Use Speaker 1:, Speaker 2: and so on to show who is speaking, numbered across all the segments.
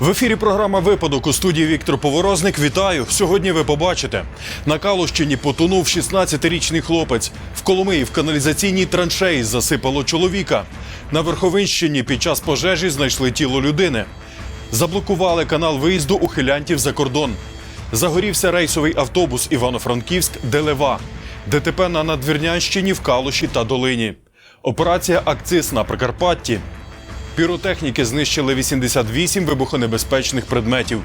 Speaker 1: В ефірі програма Випадок у студії Віктор Поворозник. Вітаю. Сьогодні ви побачите. На Калущині потонув 16-річний хлопець. В Коломиї в каналізаційній траншеї засипало чоловіка. На Верховинщині під час пожежі знайшли тіло людини. Заблокували канал виїзду ухилянтів за кордон. Загорівся рейсовий автобус Івано-Франківськ Делева. ДТП на Надвірнянщині в Калуші та Долині. Операція Акциз на Прикарпатті. Піротехніки знищили 88 вибухонебезпечних предметів.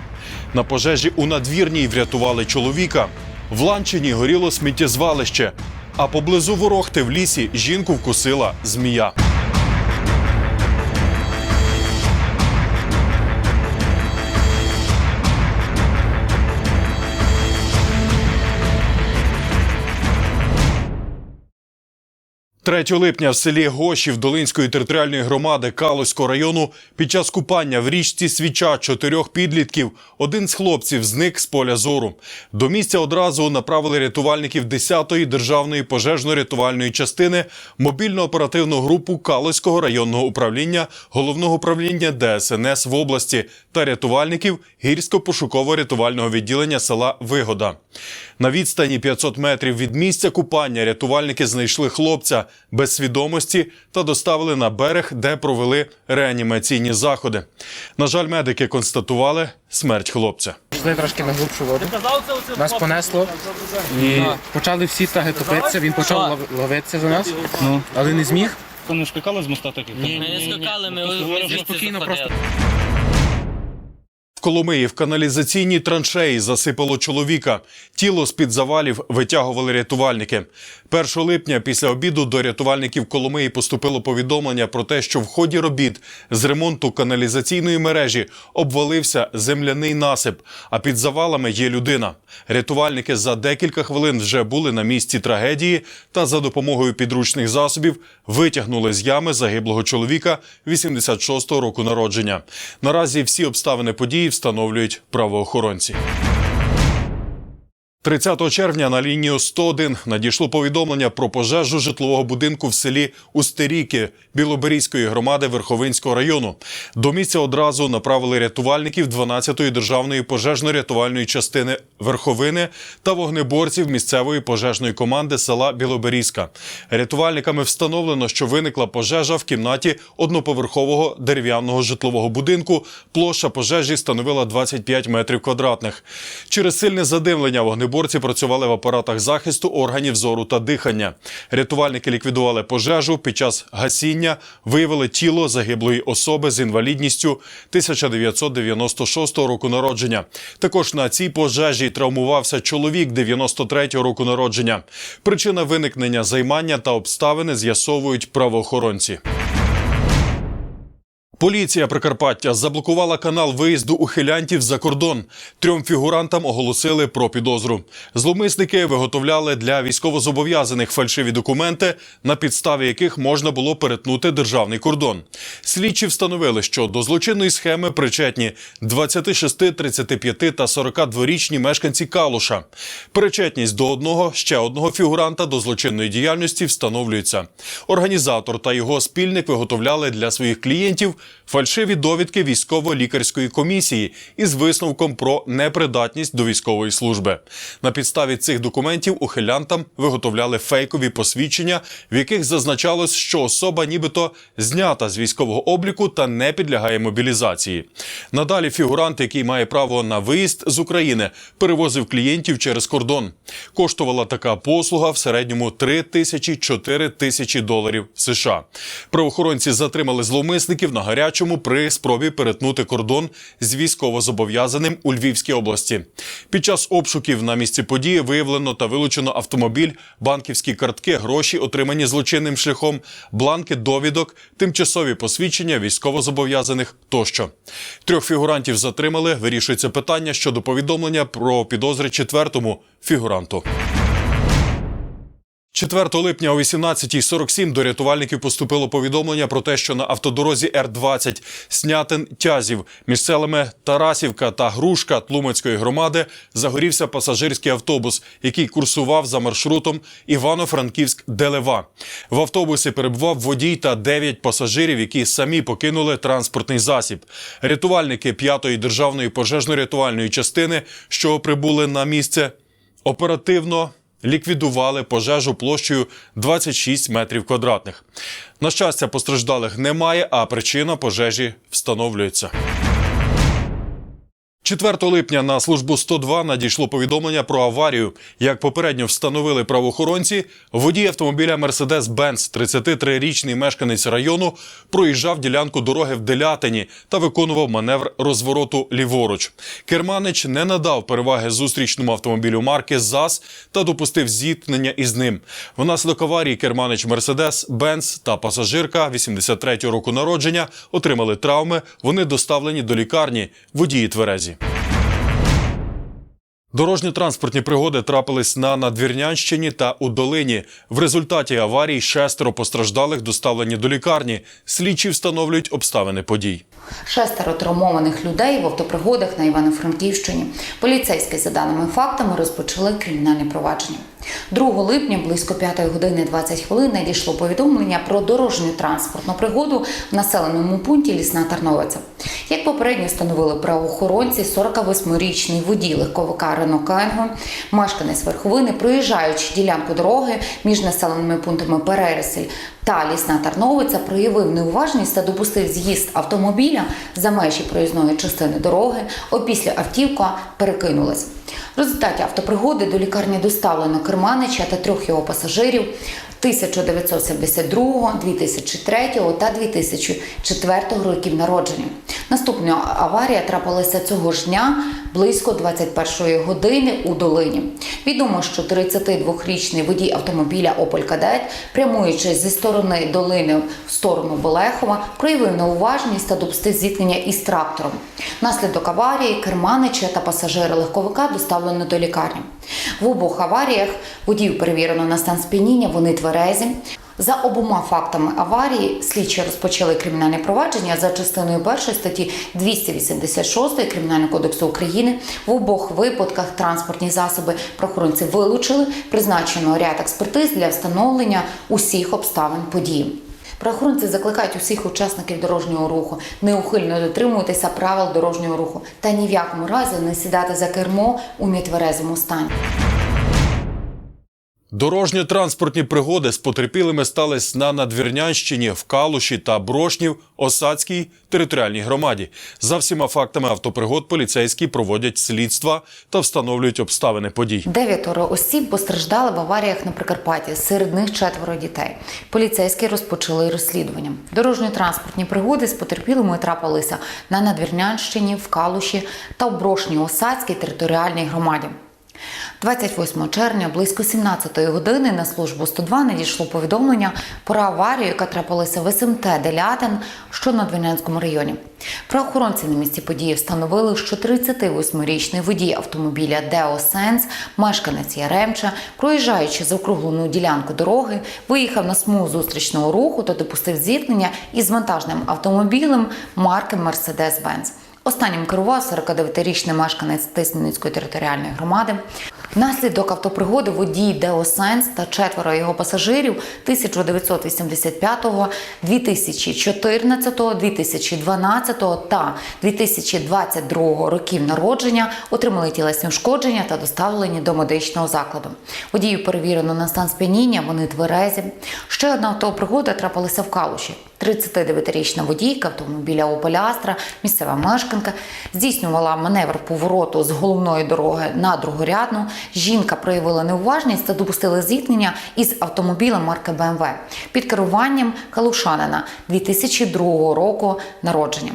Speaker 1: На пожежі у надвірній врятували чоловіка. В Ланчині горіло сміттєзвалище. А поблизу ворохти в лісі жінку вкусила змія. – 3 липня в селі Гошів Долинської територіальної громади Калузького району під час купання в річці Свіча чотирьох підлітків один з хлопців зник з поля зору. До місця одразу направили рятувальників 10-ї державної пожежно-рятувальної частини мобільно-оперативну групу Калузького районного управління головного управління ДСНС в області та рятувальників гірсько-пошуково-рятувального відділення села Вигода. На відстані 500 метрів від місця купання рятувальники знайшли хлопця без свідомості та доставили на берег, де провели реанімаційні заходи. На жаль, медики констатували смерть хлопця.
Speaker 2: Пішли трошки на глибшу воду. Нас понесло і почали всі таги топитися. Він почав лов- ловитися за нас, але не зміг.
Speaker 3: То не скакали з моста таких?
Speaker 4: Ми не скакали, ми
Speaker 2: спокійно
Speaker 4: заходили.
Speaker 1: Коломиї в каналізаційній траншеї засипало чоловіка. Тіло з-під завалів витягували рятувальники. 1 липня після обіду до рятувальників Коломиї поступило повідомлення про те, що в ході робіт з ремонту каналізаційної мережі обвалився земляний насип, а під завалами є людина. Рятувальники за декілька хвилин вже були на місці трагедії та за допомогою підручних засобів витягнули з ями загиблого чоловіка 86-го року народження. Наразі всі обставини події встановлюють правоохоронці. 30 червня на лінію 101 надійшло повідомлення про пожежу житлового будинку в селі Устеріки Білоберізької громади Верховинського району. До місця одразу направили рятувальників 12-ї державної пожежно-рятувальної частини Верховини та вогнеборців місцевої пожежної команди села Білоберізька. Рятувальниками встановлено, що виникла пожежа в кімнаті одноповерхового дерев'яного житлового будинку. Площа пожежі становила 25 метрів квадратних. Через сильне задимлення вогнеборці працювали в апаратах захисту органів зору та дихання. Рятувальники ліквідували пожежу. Під час гасіння виявили тіло загиблої особи з інвалідністю 1996 року народження. Також на цій пожежі травмувався чоловік 93 року народження. Причина виникнення займання та обставини з'ясовують правоохоронці. Поліція Прикарпаття заблокувала канал виїзду ухилянтів за кордон. Трьом фігурантам оголосили про підозру. Зловмисники виготовляли для військовозобов'язаних фальшиві документи, на підставі яких можна було перетнути державний кордон. Слідчі встановили, що до злочинної схеми причетні 26, 35 та 42-річні мешканці Калуша. Причетність до одного ще одного фігуранта до злочинної діяльності встановлюється. Організатор та його спільник виготовляли для своїх клієнтів фальшиві довідки військово-лікарської комісії із висновком про непридатність до військової служби. На підставі цих документів ухилянтам виготовляли фейкові посвідчення, в яких зазначалось, що особа нібито знята з військового обліку та не підлягає мобілізації. Надалі фігурант, який має право на виїзд з України, перевозив клієнтів через кордон. Коштувала така послуга в середньому 3 тисячі 4 тисячі доларів США. Правоохоронці затримали зловмисників на гарячому при спробі перетнути кордон з військовозобов'язаним у Львівській області. Під час обшуків на місці події виявлено та вилучено автомобіль, банківські картки, гроші, отримані злочинним шляхом, бланки довідок, тимчасові посвідчення військовозобов'язаних тощо. Трьох фігурантів затримали. Вирішується питання щодо повідомлення про підозри четвертому фігуранту. 4 липня о 18.47 до рятувальників поступило повідомлення про те, що на автодорозі Р-20 Снятин-Тязів між селами Тарасівка та Грушка Тлумацької громади загорівся пасажирський автобус, який курсував за маршрутом Івано-Франківськ-Делева. В автобусі перебував водій та 9 пасажирів, які самі покинули транспортний засіб. Рятувальники 5-ї державної пожежно-рятувальної частини, що прибули на місце, оперативно ліквідували пожежу площею 26 метрів квадратних. На щастя, постраждалих немає, а причина пожежі встановлюється. 4 липня на службу 102 надійшло повідомлення про аварію. Як попередньо встановили правоохоронці, водій автомобіля Mercedes-Benz, 33-річний мешканець району, проїжджав ділянку дороги в Делятині та виконував маневр розвороту ліворуч. Керманич не надав переваги зустрічному автомобілю марки ЗАЗ та допустив зіткнення із ним. Внаслідок аварії керманич Mercedes-Benz та пасажирка 83-го року народження отримали травми. Вони доставлені до лікарні. Водії тверезі. Дорожньо-транспортні пригоди трапились на Надвірнянщині та у Долині. В результаті аварії шестеро постраждалих доставлені до лікарні. Слідчі встановлюють обставини подій.
Speaker 3: Шестеро травмованих людей в автопригодах на Івано-Франківщині. Поліцейські за даними фактами розпочали кримінальне провадження. 2 липня близько 5 години 20 хвилин надійшло повідомлення про дорожню транспортну пригоду в населеному пункті Лісна Тарновиця. Як попередньо встановили правоохоронці, 48-річний водій легковика Рено мешканець верховини, проїжджаючи ділянку дороги між населеними пунктами Перересель та Лісна Тарновиця, проявив неуважність та допустив з'їзд автомобіля за межі проїзної частини дороги. Опісля автівка перекинулась. В результаті автопригоди до лікарні доставлено Керманича та трьох його пасажирів 1972, 2003 та 2004 років народження. Наступна аварія трапилася цього ж дня близько 21 години у долині. Відомо, що 32-річний водій автомобіля Opel Кадет, прямуючи зі сторони долини в сторону Болехова, проявив неуважність та допустив зіткнення із трактором. Наслідок аварії керманича та пасажири легковика доставлено до лікарні. В обох аваріях водіїв перевірено на стан сп'яніння, вони тверезі. За обома фактами аварії слідчі розпочали кримінальне провадження за частиною першої статті 286 Кримінального кодексу України. В обох випадках транспортні засоби правоохоронці вилучили, призначено ряд експертиз для встановлення усіх обставин події. Правоохоронці закликають усіх учасників дорожнього руху неухильно дотримуватися правил дорожнього руху та ні в якому разі не сідати за кермо у нетверезому стані.
Speaker 1: Дорожньо-транспортні пригоди з потерпілими стались на Надвірнянщині, в Калуші та Брошнів, Осадській територіальній громаді. За всіма фактами автопригод поліцейські проводять слідства та встановлюють обставини подій.
Speaker 3: Дев'ятеро осіб постраждали в аваріях на Прикарпатті. Серед них четверо дітей. Поліцейські розпочали розслідування. Дорожньо-транспортні пригоди з потерпілими трапилися на Надвірнянщині, в Калуші та в Брошній Осадській територіальній громаді. 28 червня близько 17 години на службу 102 надійшло повідомлення про аварію, яка трапилася в СМТ Делятин, що на Двинянському районі. Правоохоронці на місці події встановили, що 38-річний водій автомобіля Део Сенс, мешканець Яремча, проїжджаючи заокруглену ділянку дороги, виїхав на смугу зустрічного руху та допустив зіткнення із вантажним автомобілем марки Mercedes-Benz. Останнім керував 49-річний мешканець Тисменницької територіальної громади. Внаслідок автопригоди водій Део Сайнс та четверо його пасажирів 1985, 2014, 2012 та 2022 років народження отримали тілесні ушкодження та доставлені до медичного закладу. Водію перевірено на стан сп'яніння, вони тверезі. Ще одна автопригода трапилася в Калуші. 39-річна водійка автомобіля Opel Astra, місцева мешканка, здійснювала маневр повороту з головної дороги на другорядну. Жінка проявила неуважність та допустила зіткнення із автомобілем марки BMW під керуванням калушанина 2002 року народження,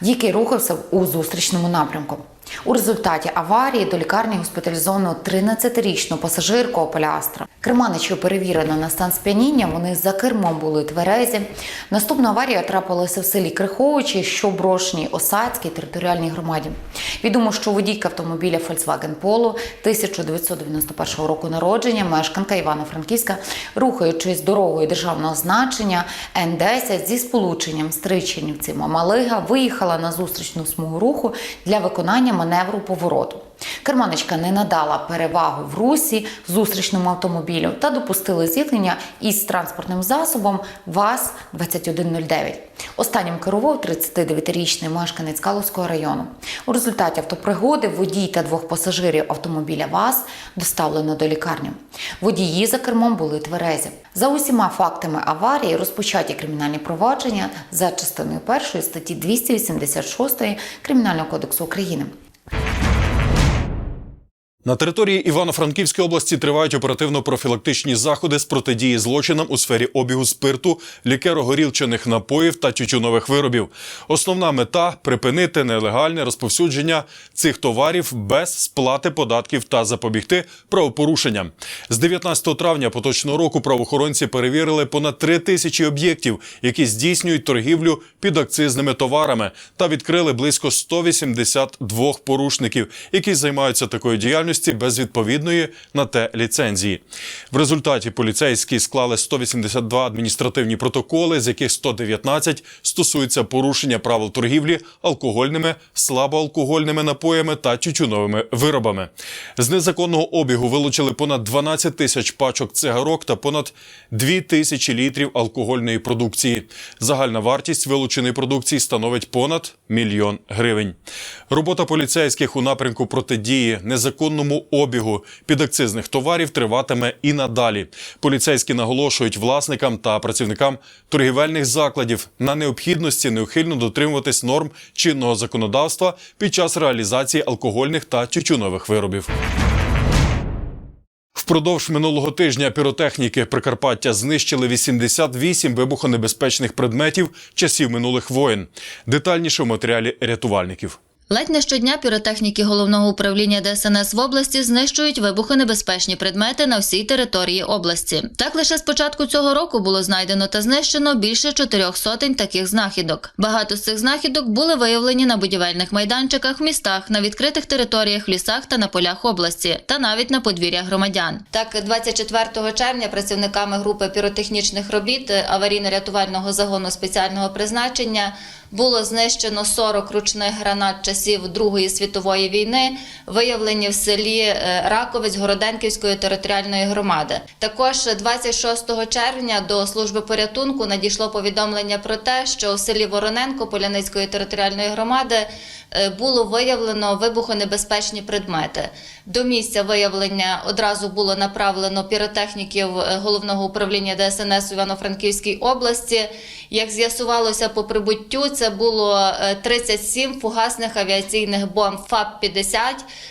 Speaker 3: який рухався у зустрічному напрямку. У результаті аварії до лікарні госпіталізовано 13-річну пасажирку Опеля Астра. Керманичу перевірено на стан сп'яніння. Вони за кермом були тверезі. Наступна аварія трапилася в селі Криховичі, що Брошній Осадській територіальній громаді. Відомо, що водійка автомобіля Volkswagen Polo 1991 року народження, мешканка Івано-Франківська, рухаючись дорогою державного значення Н10 зі сполученням Стричинівці Мамалига, виїхала на зустрічну смугу руху для виконання маневру повороту. Керманичка не надала перевагу в русі зустрічному автомобілю та допустили зіткнення із транспортним засобом ВАЗ-2109. Останнім керував 39-річний мешканець Калузького району. У результаті автопригоди водій та двох пасажирів автомобіля ВАЗ доставлено до лікарні. Водії за кермом були тверезі. За усіма фактами аварії розпочаті кримінальні провадження за частиною першої статті 286 Кримінального кодексу України.
Speaker 1: На території Івано-Франківської області тривають оперативно-профілактичні заходи з протидії злочинам у сфері обігу спирту, лікеро-горілчаних напоїв та тютюнових виробів. Основна мета припинити нелегальне розповсюдження цих товарів без сплати податків та запобігти правопорушенням. З 19 травня поточного року правоохоронці перевірили понад 3 тисячі об'єктів, які здійснюють торгівлю під акцизними товарами, та відкрили близько 182 порушників, які займаються такою діяльністю без відповідної на те ліцензії. В результаті поліцейські склали 182 адміністративні протоколи, з яких 119 стосуються порушення правил торгівлі алкогольними, слабоалкогольними напоями та тютюновими виробами. З незаконного обігу вилучили понад 12 тисяч пачок цигарок та понад 2 тисячі літрів алкогольної продукції. Загальна вартість вилученої продукції становить понад мільйон гривень. Робота поліцейських у напрямку протидії незаконному обігу підакцизних товарів триватиме і надалі. Поліцейські наголошують власникам та працівникам торгівельних закладів на необхідності неухильно дотримуватись норм чинного законодавства під час реалізації алкогольних та тютюнових виробів. Впродовж минулого тижня піротехніки Прикарпаття знищили 88 вибухонебезпечних предметів часів минулих воєн. Детальніше в матеріалі рятувальників.
Speaker 5: Ледь не щодня піротехніки головного управління ДСНС в області знищують вибухонебезпечні предмети на всій території області. Так лише з початку цього року було знайдено та знищено більше чотирьох сотень таких знахідок. Багато з цих знахідок були виявлені на будівельних майданчиках містах, на відкритих територіях в лісах та на полях області, та навіть на подвір'ях громадян. Так, 24 червня працівниками групи піротехнічних робіт аварійно-рятувального загону спеціального призначення було знищено 40 ручних гранат часів Другої світової війни, виявлені в селі е, Раковець Городенківської територіальної громади. Також 26 червня до служби порятунку надійшло повідомлення про те, що у селі Вороненко Поляницької територіальної громади е, було виявлено вибухонебезпечні предмети. До місця виявлення одразу було направлено піротехніків е, головного управління ДСНС у Івано-Франківській області. Як з'ясувалося по прибуттю, це було е, 37 фугасних авіаційних бомб ФАП-50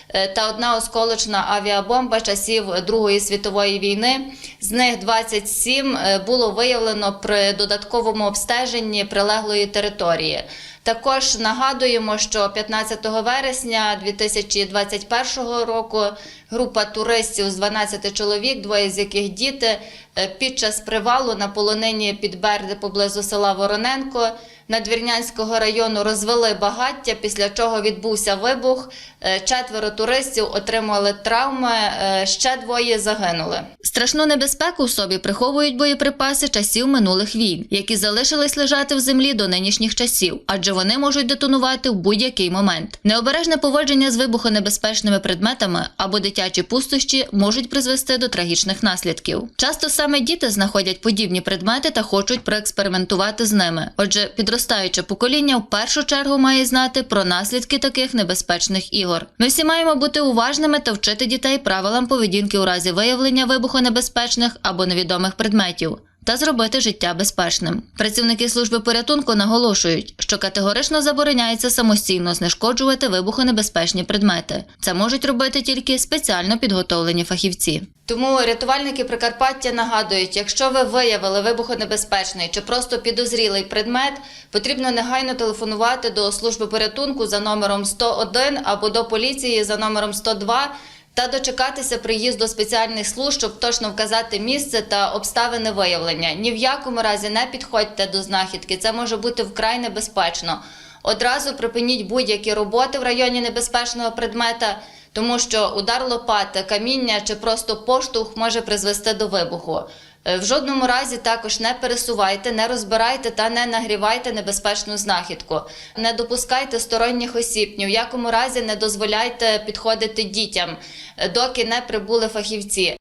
Speaker 5: е, та одна осколочна авіабомба часів Другої світової війни. З них 27 е, було виявлено при додатковому обстеженні прилеглої території. Також нагадуємо, що 15 вересня 2021 року група туристів з 12 чоловік, двоє з яких діти, е, під час привалу на полонині під Берди поблизу села Вороненко Надвірнянського району розвели багаття, після чого відбувся вибух. Е, Четверо туристів отримали травми, е, ще двоє загинули. Страшну небезпеку в собі приховують боєприпаси часів минулих війн, які залишились лежати в землі до нинішніх часів, адже вони можуть детонувати в будь-який момент. Необережне поводження з вибухонебезпечними предметами або дитячі пустощі можуть призвести до трагічних наслідків. Часто саме діти знаходять подібні предмети та хочуть проекспериментувати з ними. Отже, підростаюче покоління в першу чергу має знати про наслідки таких небезпечних ігор. Ми всі маємо бути уважними та вчити дітей правилам поведінки у разі виявлення вибухонебезпечних або невідомих предметів. Та зробити життя безпечним. Працівники служби порятунку наголошують, що категорично забороняється самостійно знешкоджувати вибухонебезпечні предмети. Це можуть робити тільки спеціально підготовлені фахівці. Тому рятувальники Прикарпаття нагадують, якщо ви виявили вибухонебезпечний чи просто підозрілий предмет, потрібно негайно телефонувати до служби порятунку за номером 101 або до поліції за номером 102 та дочекатися приїзду спеціальних служб, щоб точно вказати місце та обставини виявлення. Ні в якому разі не підходьте до знахідки, це може бути вкрай небезпечно. Одразу припиніть будь-які роботи в районі небезпечного предмета, тому що удар лопати, каміння чи просто поштовх може призвести до вибуху. Е, В жодному разі також не пересувайте, не розбирайте та не нагрівайте небезпечну знахідку. Не допускайте сторонніх осіб, ні в якому разі не дозволяйте підходити дітям, е, доки не прибули фахівці.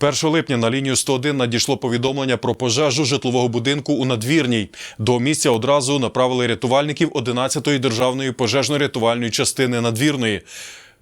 Speaker 1: 1 липня на лінію 101 надійшло повідомлення про пожежу житлового будинку у надвірній. До місця одразу направили рятувальників 11-ї державної пожежно-рятувальної частини надвірної.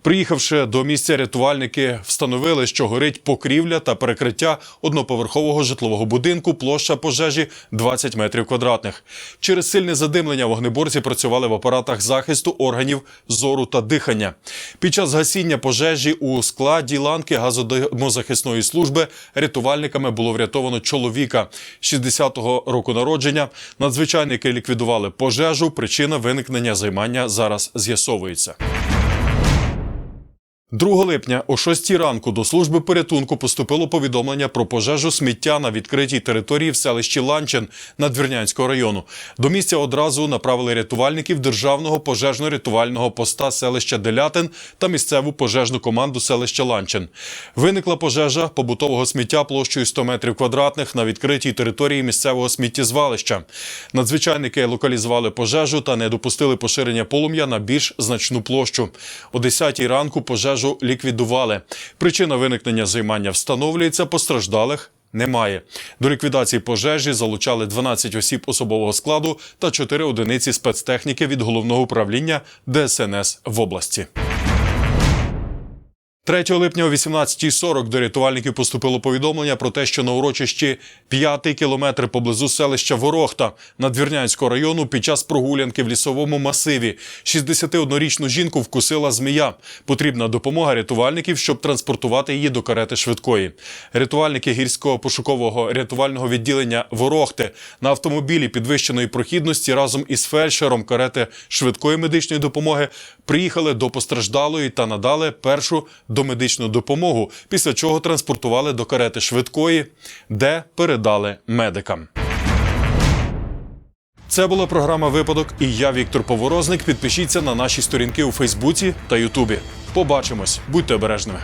Speaker 1: Приїхавши до місця, рятувальники встановили, що горить покрівля та перекриття одноповерхового житлового будинку, площа пожежі 20 метрів квадратних. Через сильне задимлення вогнеборці працювали в апаратах захисту органів зору та дихання. Під час гасіння пожежі у складі ланки газодимозахисної служби рятувальниками було врятовано чоловіка 60-го року народження. Надзвичайники ліквідували пожежу. Причина виникнення займання зараз з'ясовується. 2 липня о 6 ранку до служби порятунку поступило повідомлення про пожежу сміття на відкритій території в селищі Ланчин Надвірнянського району. До місця одразу направили рятувальників державного пожежно-рятувального поста селища Делятин та місцеву пожежну команду селища Ланчин. Виникла пожежа побутового сміття площею 100 метрів квадратних на відкритій території місцевого сміттєзвалища. Надзвичайники локалізували пожежу та не допустили поширення полум'я на більш значну площу. О 10 ранку пожежу ліквідували. Причина виникнення займання встановлюється, постраждалих немає. До ліквідації пожежі залучали 12 осіб особового складу та 4 одиниці спецтехніки від головного управління ДСНС в області. 3 липня о 18.40 до рятувальників поступило повідомлення про те, що на урочищі 5 кілометр поблизу селища Ворохта Надвірнянського району під час прогулянки в лісовому масиві 61-річну жінку вкусила змія. Потрібна допомога рятувальників, щоб транспортувати її до карети швидкої. Рятувальники гірського пошукового рятувального відділення Ворохти на автомобілі підвищеної прохідності разом із фельдшером карети швидкої медичної допомоги приїхали до постраждалої та надали першу домедичну допомогу, після чого транспортували до карети швидкої, де передали медикам. Це була програма Випадок і я, Віктор Поворозник. Підпишіться на наші сторінки у Фейсбуці та Ютубі. Побачимось, будьте обережними.